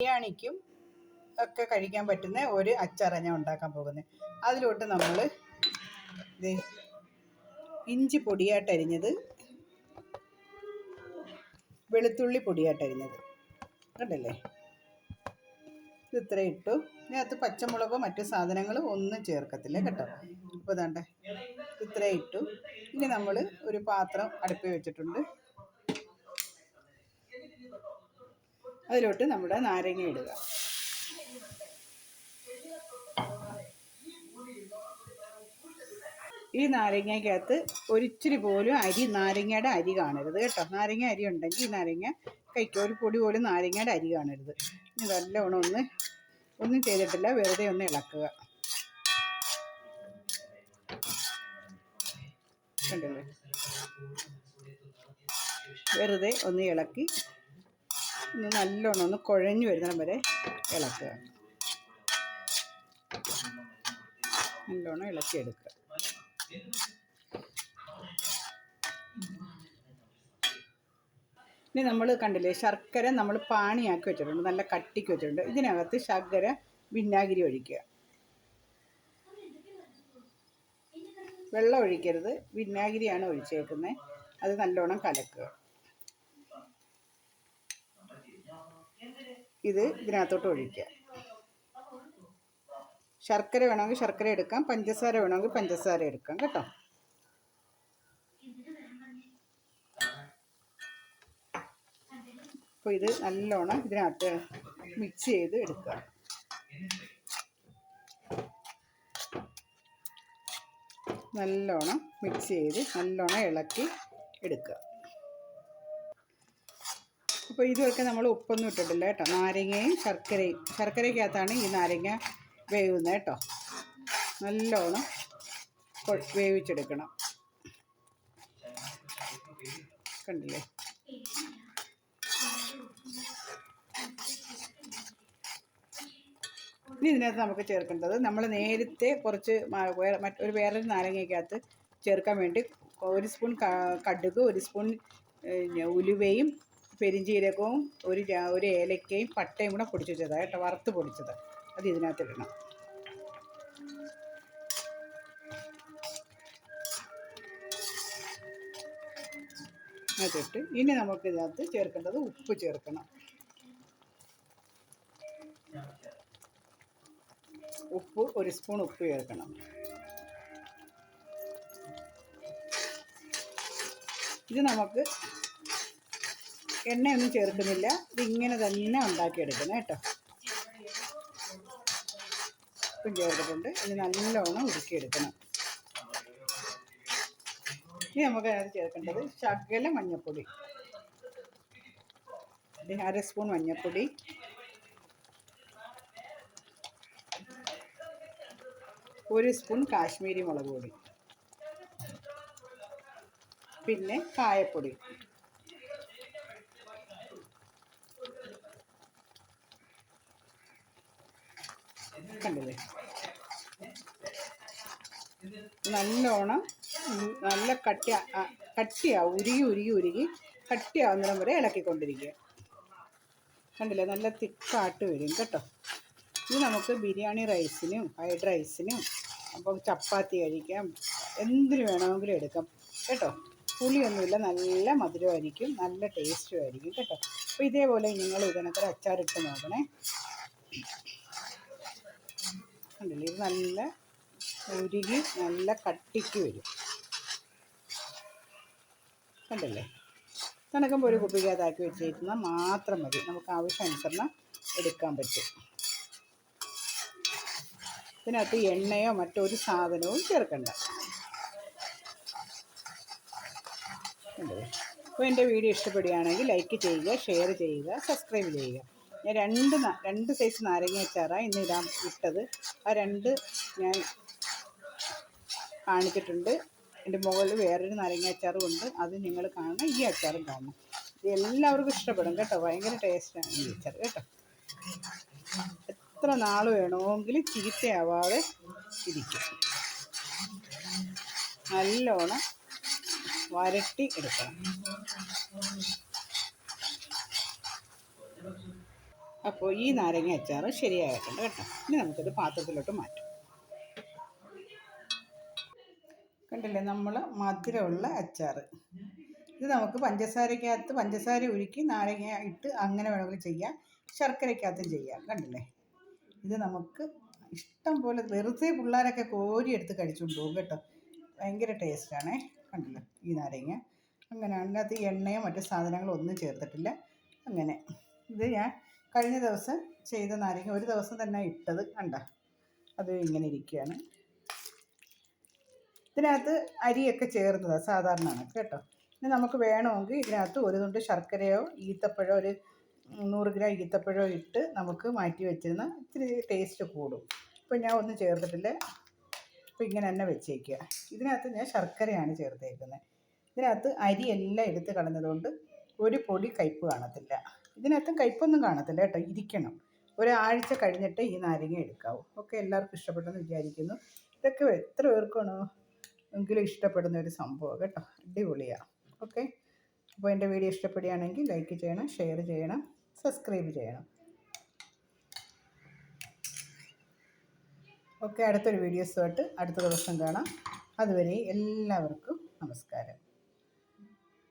ബിരിയാണിക്കും ഒക്കെ കഴിക്കാൻ പറ്റുന്ന ഒരു അച്ചാറാണ് ഞാൻ ഉണ്ടാക്കാൻ പോകുന്നത് അതിലോട്ട് നമ്മൾ ഇഞ്ചി പൊടിയായിട്ട് അരിഞ്ഞത് വെളുത്തുള്ളി പൊടിയായിട്ട് അരിഞ്ഞത്. കണ്ടല്ലേ? ഇത് ഇത്ര ഇട്ടു. ഇതിനകത്ത് പച്ചമുളകോ മറ്റു സാധനങ്ങളും ഒന്നും ചേർക്കത്തില്ല കേട്ടോ. ഇപ്പോൾ ഇതാണ്ട് ഇത്ര ഇട്ടു. ഇനി നമ്മൾ ഒരു പാത്രം അടുപ്പി വെച്ചിട്ടുണ്ട്. അതിലോട്ട് നമ്മുടെ നാരങ്ങ ഇടുക. ഈ നാരങ്ങയ്ക്കകത്ത് ഒരിച്ചിരി പോലും അരി നാരങ്ങയുടെ അരി കാണരുത് കേട്ടോ. നാരങ്ങ അരി ഉണ്ടെങ്കിൽ ഈ നാരങ്ങ കഴിക്കുക. ഒരു പൊടി പോലും നാരങ്ങയുടെ അരി കാണരുത്. നല്ലവണ്ണം ഒന്ന് ഒന്നും ചെയ്തിട്ടില്ല. വെറുതെ ഒന്ന് ഇളക്കുക. കണ്ടല്ലേ? വെറുതെ ഒന്ന് ഇളക്കി ഒന്ന് നല്ലോണം ഒന്ന് കുഴഞ്ഞു വരുന്നിടം വരെ ഇളക്കുക. നല്ലോണം ഇളക്കിയെടുക്കുക. ഇനി നമ്മൾ കണ്ടില്ലേ ശർക്കര നമ്മൾ പാണിയാക്കി വെച്ചിട്ടുണ്ട് നല്ല കട്ടിക്ക് വെച്ചിട്ടുണ്ട്. ഇതിനകത്ത് ശർക്കര വിന്നാഗിരി ഒഴിക്കുക. വെള്ളം ഒഴിക്കരുത്. വിന്നാഗിരിയാണ് ഒഴിച്ചേക്കുന്നത്. അത് നല്ലോണം കലക്കുക. ഇത് ഇതിനകത്തോട്ട് ഒഴിക്കുക. ശർക്കര വേണമെങ്കിൽ ശർക്കര എടുക്കാം. പഞ്ചസാര വേണമെങ്കിൽ പഞ്ചസാര എടുക്കാം. കേട്ടോ? അപ്പോൾ ഇത് നല്ലോണം ഇതിനകത്ത് മിക്സ് ചെയ്ത് എടുക്കുക. നല്ലോണം മിക്സ് ചെയ്ത് നല്ലോണം ഇളക്കി എടുക്കുക. അപ്പോൾ ഇതുവരെ നമ്മൾ ഉപ്പൊന്നും ഇട്ടിട്ടില്ല കേട്ടോ. നാരങ്ങയും ശർക്കരയും. ശർക്കരയ്ക്കകത്താണ് ഈ നാരങ്ങ വേവുന്നത് കേട്ടോ. നല്ലോണം വേവിച്ചെടുക്കണം. കണ്ടില്ലേ? ഇനി ഇതിനകത്ത് നമുക്ക് ചേർക്കേണ്ടത് നമ്മൾ നേരത്തെ കുറച്ച് മറ്റൊരു വേറൊരു നാരങ്ങയ്ക്കകത്ത് ചേർക്കാൻ വേണ്ടി ഒരു സ്പൂൺ കടുക് ഒരു സ്പൂൺ ഉലുവയും പെരിഞ്ജീരകവും ഒരു ഒരു ഏലക്കയും പട്ടയും കൂടെ പൊടിച്ചു വെച്ചതാണ് കേട്ടോ വറുത്ത് പൊടിച്ചത്. അത് ഇതിനകത്തിടണം അതിട്ട് ഇനി നമുക്ക് ഇതിനകത്ത് ചേർക്കേണ്ടത് ഉപ്പ് ചേർക്കണം. ഉപ്പ് ഒരു സ്പൂൺ ഉപ്പ് ചേർക്കണം. ഇത് നമുക്ക് എണ്ണയൊന്നും ചേർക്കുന്നില്ല. ഇതിങ്ങനെ തന്നെ ഉണ്ടാക്കിയെടുക്കണം കേട്ടോ. ഉപ്പും ചേർത്തിട്ടുണ്ട്. ഇനി നല്ലോണം ഉരുക്കിയെടുക്കണം. ഇനി നമുക്ക് അതിനകത്ത് ചേർക്കേണ്ടത് ശകല മഞ്ഞൾപ്പൊടി ഇത് അര സ്പൂൺ മഞ്ഞൾപ്പൊടി ഒരു സ്പൂൺ കാശ്മീരി മുളക് പൊടി. പിന്നെ കായപ്പൊടി. കണ്ടില്ലേ? നല്ലോണം നല്ല കട്ടി കട്ടിയാവും ഉരുകി ഉരുകി ഉരുകി കട്ടിയാവുന്നിടം വരെ ഇളക്കിക്കൊണ്ടിരിക്കുക. കണ്ടില്ലേ? നല്ല തിക്കായിട്ട് വരും കേട്ടോ. ഇത് നമുക്ക് ബിരിയാണി റൈസിനും ഫ്രൈഡ് റൈസിനും അപ്പം ചപ്പാത്തി കഴിക്കാം. എന്തിനു വേണമെങ്കിലും എടുക്കാം കേട്ടോ. പുളിയൊന്നുമില്ല നല്ല മധുരമായിരിക്കും നല്ല ടേസ്റ്റും ആയിരിക്കും കേട്ടോ. അപ്പോൾ ഇതേപോലെ നിങ്ങൾ ഇതിനകത്ത് അച്ചാറിട്ട് നോക്കണേ കണ്ടില്ലേ ഇത് നല്ല ഉരുകി നല്ല കട്ടിക്ക് വരും. കണ്ടില്ലേ? കണക്കുമ്പോൾ ഒരു കുപ്പിക്കകത്താക്കി വെച്ചിരുന്നാൽ മാത്രം മതി. നമുക്ക് ആവശ്യാനുസരണം എടുക്കാൻ പറ്റും. ഇതിനകത്ത് എണ്ണയോ മറ്റൊരു സാധനവും ചേർക്കണ്ട. അപ്പോൾ എന്റെ വീഡിയോ ഇഷ്ടപ്പെടുകയാണെങ്കിൽ ലൈക്ക് ചെയ്യുക ഷെയർ ചെയ്യുക സബ്സ്ക്രൈബ് ചെയ്യുക. ഞാൻ രണ്ട് രണ്ട് സൈസ് നാരങ്ങ അച്ചാറാണ് ഇന്ന് ഇടാൻ ഇട്ടത്. ആ രണ്ട് ഞാൻ കാണിച്ചിട്ടുണ്ട്. എന്റെ മുകളിൽ വേറൊരു നാരങ്ങ അച്ചാറും ഉണ്ട്. അത് നിങ്ങൾ കാണുന്ന ഈ അച്ചാറും കാണണം ഇത് എല്ലാവർക്കും ഇഷ്ടപ്പെടും കേട്ടോ. ഭയങ്കര ടേസ്റ്റാണ് ഈ അച്ചാർ കേട്ടോ. എത്ര നാൾ വേണമെങ്കിൽ ചീത്തയാവാതെ ഇരിക്കും. നല്ലോണം വരട്ടി എടുക്കണം. അപ്പോൾ ഈ നാരങ്ങ അച്ചാറ് ശരിയായിട്ടുണ്ട് കേട്ടോ. ഇനി നമുക്കത് പാത്രത്തിലോട്ട് മാറ്റാം. കണ്ടില്ലേ നമ്മൾ മധുരമുള്ള അച്ചാറ്. ഇത് നമുക്ക് പഞ്ചസാരക്കകത്ത് പഞ്ചസാര ഉരുക്കി നാരങ്ങ ഇട്ട് അങ്ങനെ വേണമെങ്കിൽ ചെയ്യാം. ശർക്കരക്കകത്തും ചെയ്യാം. കണ്ടില്ലേ? ഇത് നമുക്ക് ഇഷ്ടം പോലെ വെറുതെ പിള്ളേരൊക്കെ കോരിയെടുത്ത് കഴിച്ചുകൊണ്ട് പോകും കേട്ടോ. ഭയങ്കര ടേസ്റ്റാണേ. കണ്ടില്ലേ? ഈ നാരങ്ങ. അങ്ങനെ അതിനകത്ത് എണ്ണയോ മറ്റു സാധനങ്ങളോ ഒന്നും ചേർത്തിട്ടില്ല. അങ്ങനെ. ഇത് ഞാൻ കഴിഞ്ഞ ദിവസം ചെയ്ത നാരങ്ങ ഒരു ദിവസം തന്നെ ഇട്ടത് കണ്ട. അത് ഇങ്ങനെ ഇരിക്കുകയാണ്. ഇതിനകത്ത് അരിയൊക്കെ ചേർന്നതാണ് സാധാരണ കേട്ടോ? ഇനി നമുക്ക് വേണമെങ്കിൽ ഇതിനകത്ത് ഒരു തുണ്ട് ശർക്കരയോ ഈത്തപ്പഴമോ ഒരു നൂറ് ഗ്രാം ഈത്തപ്പഴമോ ഇട്ട് നമുക്ക് മാറ്റി വെച്ചിരുന്ന ഇത്തിരി ടേസ്റ്റ് കൂടും. ഇപ്പം ഞാൻ ഒന്നും ചേർത്തിട്ടില്ല. അപ്പോൾ ഇങ്ങനെ തന്നെ വെച്ചേക്കുക. ഇതിനകത്ത് ഞാൻ ശർക്കരയാണ് ചേർത്തേക്കുന്നത്. ഇതിനകത്ത് അരി എല്ലാം എടുത്ത് കളഞ്ഞതുകൊണ്ട് ഒരു പൊടി കയ്പ്പ് കാണത്തില്ല. ഇതിനകത്തും കയ്പൊന്നും കാണത്തില്ല കേട്ടോ. ഇരിക്കണം. ഒരാഴ്ച കഴിഞ്ഞിട്ട് ഈ നാരങ്ങ എടുക്കാവൂ. ഒക്കെ എല്ലാവർക്കും ഇഷ്ടപ്പെട്ടെന്ന് വിചാരിക്കുന്നു. ഇതൊക്കെ എത്ര പേർക്കാണോ എങ്കിലും ഇഷ്ടപ്പെടുന്ന ഒരു സംഭവം കേട്ടോ. അടിപൊളിയാണ് ഓക്കെ? അപ്പോൾ എന്റെ വീഡിയോ ഇഷ്ടപ്പെടുകയാണെങ്കിൽ ലൈക്ക് ചെയ്യണം ഷെയർ ചെയ്യണം സബ്സ്ക്രൈബ് ചെയ്യണം. ഓക്കെ അടുത്തൊരു വീഡിയോസുമായിട്ട് അടുത്ത ദിവസം കാണാം. അതുവരെ എല്ലാവർക്കും നമസ്കാരം.